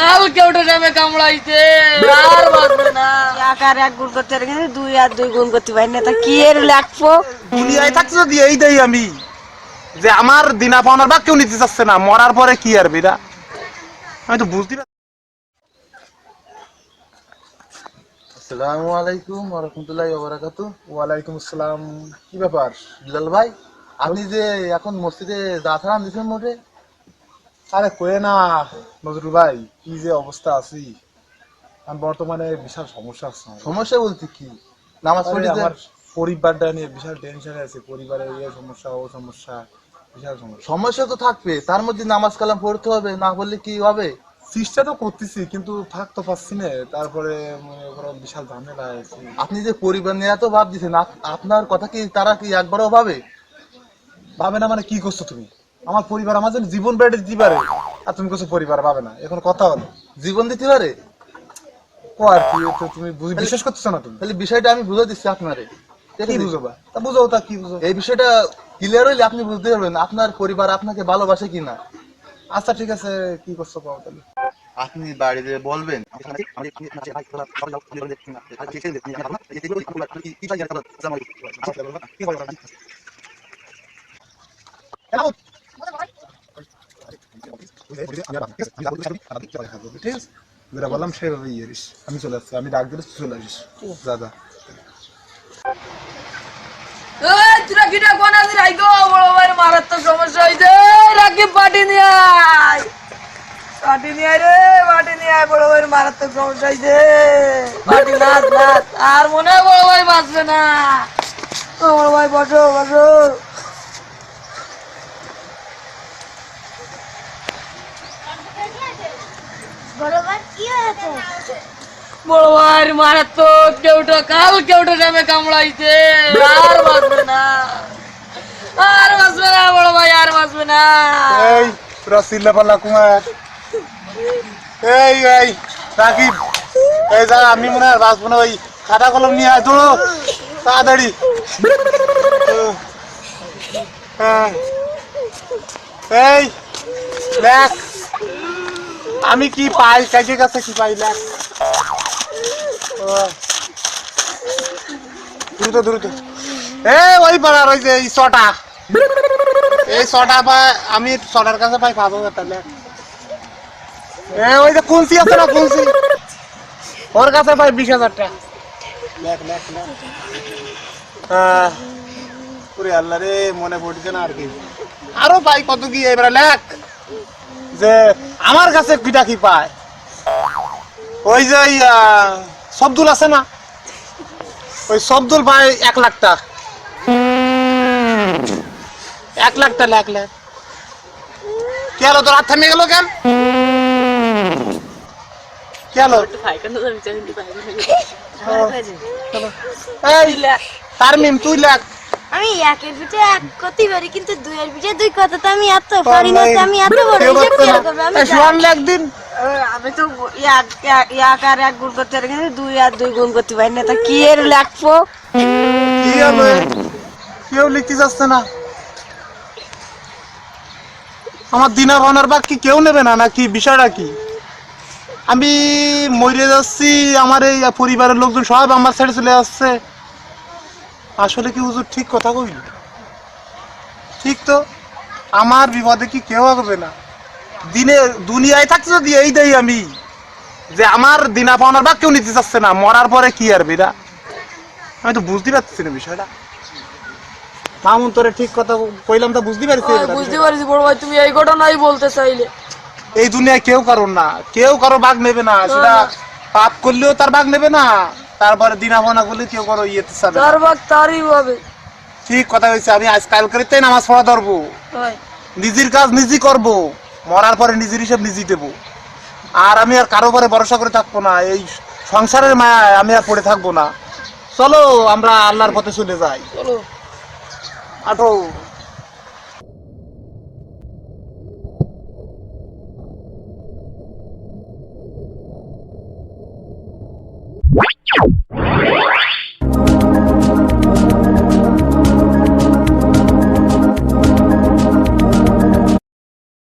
কাল কেউটা নামে কামড়াইছে আর বাঁচবে না। এক আর এক গুণ করতে পারে দুই আর দুই গুণ করতে পারি না। তা কি এর লাগবো? দুনিয়ায় থাকছে যদি এই দেই আমি যে আমার দিনা পাওনার কেউ নিতে চাচ্ছে না মরার পরে কি আর বেরা আমি তো বুঝতে পারছি আসসালামু আলাইকুম ওরহমতুল্লাহি ওবারাকাতু ওয়ালাইকুম আসসালাম। কি ব্যাপার? বিলাল ভাই আপনি যে এখন মসজিদে দাঁড়ান দিচ্ছেন মোটে? আরে কয়ে না নজরুল ভাই কি যে অবস্থা আছি? আমি বর্তমানে বিশাল সমস্যা আছে। সমস্যা বলতে কি? নামাজ পড়িতে আমার পরিবারটা নিয়ে বিশাল টেনশনে আছে। পরিবারের এই সমস্যা ও সমস্যা বিশাল সমস্যা। সমস্যা তো থাকবে তার মধ্যে নামাজ কালাম পড়তে হবে না পড়লে কি হবে? চেষ্টা তো করতেছি কিন্তু থাকতে পারছি না। তারপরে বিশাল ঝামেলা আছে আপনি যে পরিবার নিয়ে এত ভাব দিচ্ছেন আপনার কথা কি তারা কি একবারও ভাবে? ভাবে না মানে কি করছ তুমি? আমার পরিবার আমার জন্য জীবন বেড়ে দিতে পারে আর তুমি কিছু পরিবার পাবে না এখন কথা হলো জীবন দিতে পারে ও আর কি তো তুমি বিশ্বাস করতেছো না তুমি তাহলে বিষয়টা আমি বুঝে দিচ্ছি আপনারে কি বুঝবা তা বুঝো তা কি বুঝো এই বিষয়টা ক্লিয়ার হইলে আপনি বুঝতে পারবেন আপনার পরিবার আপনাকে ভালোবাসে কিনা আচ্ছা ঠিক আছে কি করছ পাও তাহলে আপনি বাড়িতে বলবেন ঠিক বললাম সেভাবে ইয়ে আমি চলে আসছি, আমি ডাক দিলে চলে আসিস। দাদা বড় ভাই মারাত্মক সমস্যা হইছে। রাকি পাটি নিয়ে আয়। পাটি নিয়ে আয় রে পাটি নিয়ে আয়, বড় ভাই মারাত্মক সমস্যা হইছে। আর মনে হয় বড় ভাই বাঁচবে না। ও, বড় ভাই, বসো বসো। বড় ভাই মারাত্মক কেউটা কাল কেউটা নামে কামড়াইছে আর বাঁচবে না। আর বাঁচবে না বড় ভাই আর বাঁচবে না। এই তোরা চিল্লা পাল্লা কুমার। এই এই রাকিব এই যা আমি মনে হয় বাঁচবো না ওই খাতা কলম নিয়ে আয় তো তাড়াতাড়ি। হ্যাঁ। এই দেখ। আমি কি পাই? কাজে কাছে কি পাই? দেখ ও। দ্রুত দ্রুত। এ ওই পাড়ার ওই যে এই ছটা এই ছটা পাই আমি ছটার কাছে পাই পাবো তাহলে। এ ওই যে কুলসি আছে না কুলসি ওর কাছে পাই বিশ হাজার টাকা। লেখ লেখ লেখ আল্লাহ রে মনে পড়ছে না আর কি। আরও পাই কত কি? এবারে লেখ। যে আমার কাছে কিটা কি পায়? ওই যে আহ, আছে না? ওই সবদুল পায় এক লাখ টাকা। এক লাখ টাকা এক লাখ। কি হলো তোর হাত থামে গেল কেন? কি হলো? তার মিম তুই লেখ। আমি একের পিঠে এক করতে পারি কিন্তু দুইয়ের পিঠে দুই কথা তো আমি এত পারি না আমি এত বড়। আমি এই সোহান লেখ দিন আমি তো এক আর এক গুণ করতে পারি কিন্তু দুই আর দুই গুণ করতে পারি না তা কি এর লাগবো কি এ? কেউ লিখতে যাচ্ছে না। আমার দিনা ভাবনার বাক কি কেউ নেবে না নাকি? বিষয়টা কি? আমি মরে যাচ্ছি আমার এই পরিবারের লোকজন সব আমার ছেড়ে চলে আসছে। আসলে কি হুজুর ঠিক কথা কইল? ঠিক তো? আমার বিপদে কি কেউ আসবে না? দিনে দুনিয়ায় থাকতে যদি এই দেই আমি যে আমার দিনা পাওনার বা কেউ নিতে চাচ্ছে না মরার পরে কি আর বেরা আমি তো বুঝতে পারছি না বিষয়টা। মামুন তোরে ঠিক কথা কইলাম তো বুঝতে পারছি বুঝতে পারছি বড় ভাই তুমি এই ঘটনাই বলতে চাইলে। এই দুনিয়ায় কেউ কারোর না কেউ কারও বাঘ নেবে না সেটা পাপ করলেও তার বাঘ নেবে না। তারপরে দিনা ভাবনা করলে কেউ করো ইয়েতে চাবে তারই হবে। ঠিক কথা হয়েছে আমি আজকাল করিতে নামাজ পড়া ধরবো। নিজের কাজ নিজেই করব মরার পরে নিজের হিসাব নিজে দেবো। আর আমি আর কারও পরে ভরসা করে থাকব না এই সংসারের মায়ায় আমি আর পড়ে থাকব না। চলো আমরা আল্লাহর পথে চলে যাই। চলো। আঠো।